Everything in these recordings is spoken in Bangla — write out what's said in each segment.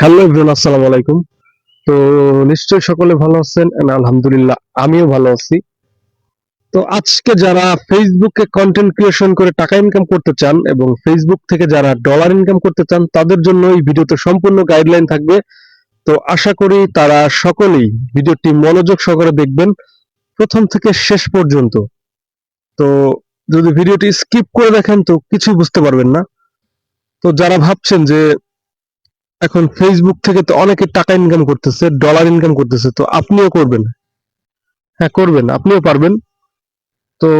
হ্যালো এভরিওয়ান, আসসালামু আলাইকুম। তো নিশ্চয়ই সকলে ভালো আছেন and আলহামদুলিল্লাহ আমিও ভালো আছি। তো আজকে যারা ফেসবুকে কন্টেন্ট ক্রিয়েশন করে টাকা ইনকাম করতে চান এবং ফেসবুক থেকে যারা ডলার ইনকাম করতে চান, তাদের জন্য এই ভিডিওতে সম্পূর্ণ গাইডলাইন থাকবে। তো আশা করি তারা সকলেই ভিডিওটি মনোযোগ সহকারে দেখবেন প্রথম থেকে শেষ পর্যন্ত। তো যদি ভিডিওটি স্কিপ করে দেখেন তো কিছুই বুঝতে পারবেন না। তো যারা ভাবছেন যে এখন ফেসবুক থেকে তো অনেকে টাকা ইনকাম করতেছে ডলার ইনকাম করতেছে, তো আপনিও করবেন? হ্যাঁ করবেন, আপনিও পারবেন। তো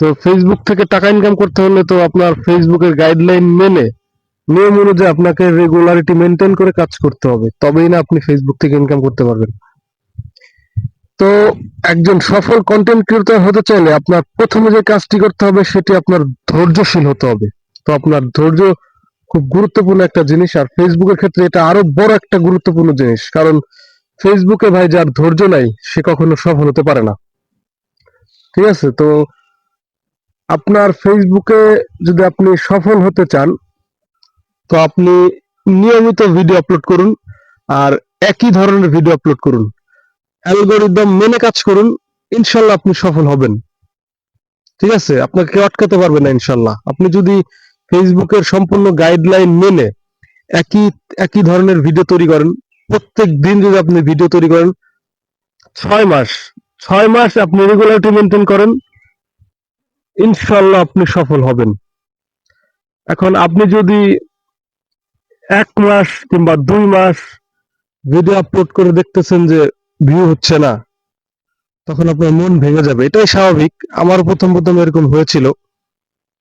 তো ফেসবুক থেকে টাকা ইনকাম করতে হলে তো আপনার ফেসবুকের গাইডলাইন মেনে, নিয়ম অনুযায়ী আপনাকে রেগুলারিটি মেনটেন করে কাজ করতে হবে। তবেই না আপনি ফেসবুক থেকে ইনকাম করতে পারবেন। তো একজন সফল কন্টেন্ট ক্রিয়েটর হতে চাইলে আপনার প্রথমে যে কাজটি করতে হবে, সেটি আপনার ধৈর্যশীল হতে হবে। তো আপনার ধৈর্য খুব গুরুত্বপূর্ণ একটা জিনিস। আর ফেসবুকের ক্ষেত্রে এটা আরও বড় একটা গুরুত্বপূর্ণ জিনিস। কারণ ফেসবুকে ভাই যার ধৈর্য নাই, সে কখনো সফল হতে পারে না। ঠিক আছে? তো আপনার ফেসবুকে যদি আপনি সফল হতে চান, তো আপনি নিয়মিত ভিডিও আপলোড করুন আর একই ধরনের ভিডিও আপলোড করুন। অ্যালগোরিদম মেনে কাজ করুন, ইনশাল্লাহ আপনি সফল হবেন। ঠিক আছে? আপনাকে কেউ আটকাতে পারবে না, ইনশাল্লাহ। আপনি যদি ফেসবুকের সম্পূর্ণ গাইডলাইন মেনে একই একই ধরনের ভিডিও তৈরি করেন। প্রত্যেক দিন যদি আপনি ভিডিও তৈরি করেন, ছয় মাস ছয় মাস আপনি রেগুলারিটি মেনটেন করেন ইনশাল্লাহ আপনি সফল হবেন। এখন আপনি যদি এক মাস কিংবা দুই মাস ভিডিও আপলোড করে দেখতেছেন যে ভিউ হচ্ছে না, তখন আপনার মন ভেঙে যাবে। এটাই স্বাভাবিক। আমার প্রথম প্রথম এরকম হয়েছিল।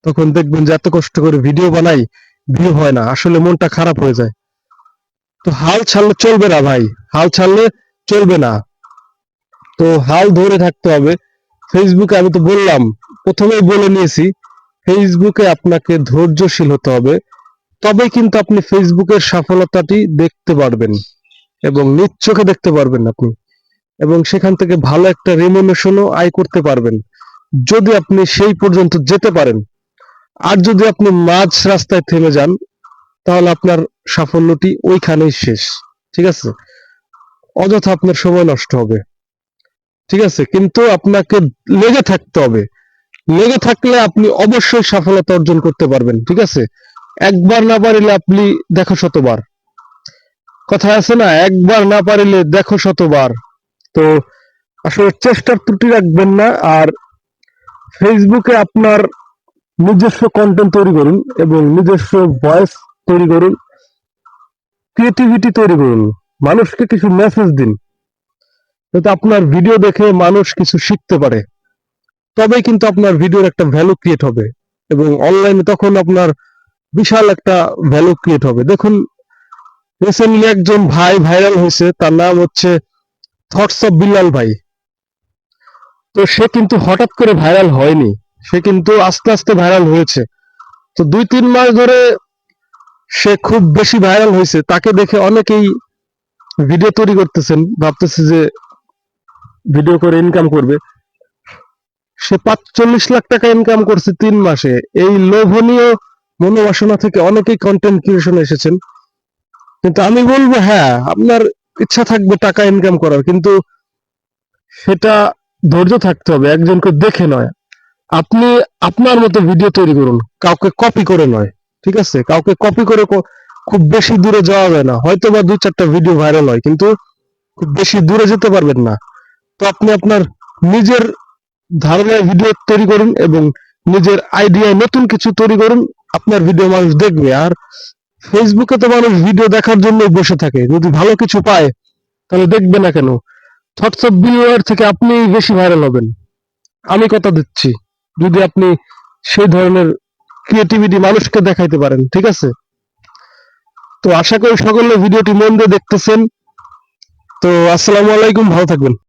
তখন দেখবেন যে এত কষ্ট করে ভিডিও বানাই ভিউ হয় না, আসলে মনটা খারাপ হয়ে যায়। তো হাল ছাড়লে চলবে না ভাই, হাল ছাড়লে চলবে না। তো হাল ধরে থাকতে হবে। ফেসবুকে আমি তো বললাম, প্রথমেই বলে নিয়েছি ফেসবুকে আপনাকে ধৈর্যশীল হতে হবে। তবে কিন্তু আপনি ফেসবুকের সফলতাটি দেখতে পারবেন এবং চোখে দেখতে পারবেন আপনি। এবং সেখান থেকে ভালো একটা রেমুনেশনও আয় করতে পারবেন। যদি আপনি সেই পর্যন্ত যেতে পারেন আর যদি আপনি মাঝ রাস্তায় থেমে যান, তাহলে আপনার সাফল্যটি ওইখানেই শেষ, ঠিক আছে? অযথা আপনার সময় নষ্ট হবে, ঠিক আছে? কিন্তু আপনাকে লেগে থাকতে হবে। লেগে থাকলে আপনি অবশ্যই সফলতা অর্জন করতে পারবেন, ঠিক আছে? একবার না পারিলে আপনি দেখো শতবার। কথা আছে না? একবার না পারিলে দেখো শতবার। তো আসলে চেষ্টার ত্রুটি রাখবেন না, আর ফেসবুকে আপনার নিজস্ব কন্টেন্ট তৈরি করুন এবং নিজস্ব ভয়েস তৈরি করুন। ক্রিয়েটিভিটি তৈরি করুন। মানুষকে কিছু মেসেজ দিন। যাতে আপনার ভিডিও দেখে মানুষ কিছু শিখতে পারে। তবেই কিন্তু আপনার ভিডিওর একটা ভ্যালু ক্রিয়েট হবে এবং অনলাইনে তখন আপনার বিশাল একটা ভ্যালু ক্রিয়েট হবে। দেখুন রিসেন্টলি একজন ভাই ভাইরাল হয়েছে, তার নাম হচ্ছে থটস অফ বিল্লাল ভাই। তো সে কিন্তু হঠাৎ করে ভাইরাল হয়নি। সে কিন্তু আস্তে আস্তে ভাইরাল হয়েছে। তো দুই, তিন মাস ধরে সে খুব বেশি ভাইরাল হয়েছে। তাকে দেখে অনেকেই ভিডিও তৈরি করতেছেন, ভাবতেছে যে ভিডিও করে ইনকাম করবে। সে পাঁচচল্লিশ লাখ টাকা ইনকাম করছে তিন মাসে। এই লোভনীয় মনোবাসনা থেকে অনেকেই কন্টেন্ট ক্রিয়েশনে এসেছেন। কিন্তু আমি বলব হ্যাঁ আপনার ইচ্ছা থাকবে টাকা ইনকাম করার, কিন্তু সেটা ধৈর্য থাকতে হবে, একজনকে দেখে নয়। আপনি আপনার মতো ভিডিও তৈরি করুন। কাউকে কপি করে নয়, ঠিক আছে? কাউকে কপি করে খুব বেশি দূরে যাওয়া যায় না। হয়তো বা দুই চারটা ভিডিও ভাইরাল হয়, কিন্তু খুব বেশি দূরে যেতে পারবেন না। তো আপনি আপনার নিজের ধারণায় ভিডিও তৈরি করুন এবং নিজের আইডিয়ায় নতুন কিছু তৈরি করুন, আপনার ভিডিও মানুষ দেখবে। আর ফেসবুকে তো মানুষ ভিডিও দেখার জন্য বসে থাকে। যদি ভালো কিছু পায়, তাহলে দেখবে না কেন? থটস অফ থেকে আপনি বেশি ভাইরাল হবেন। আমি কথা দিচ্ছি। যদি আপনি সেই ধরনের ক্রিয়েটিভিটি মানুষকে দেখাইতে পারেন, ঠিক আছে? তো আশা করি সকলে ভিডিওটি মন দিয়ে দেখতেছেন। তো আসসালামু আলাইকুম, ভালো থাকবেন।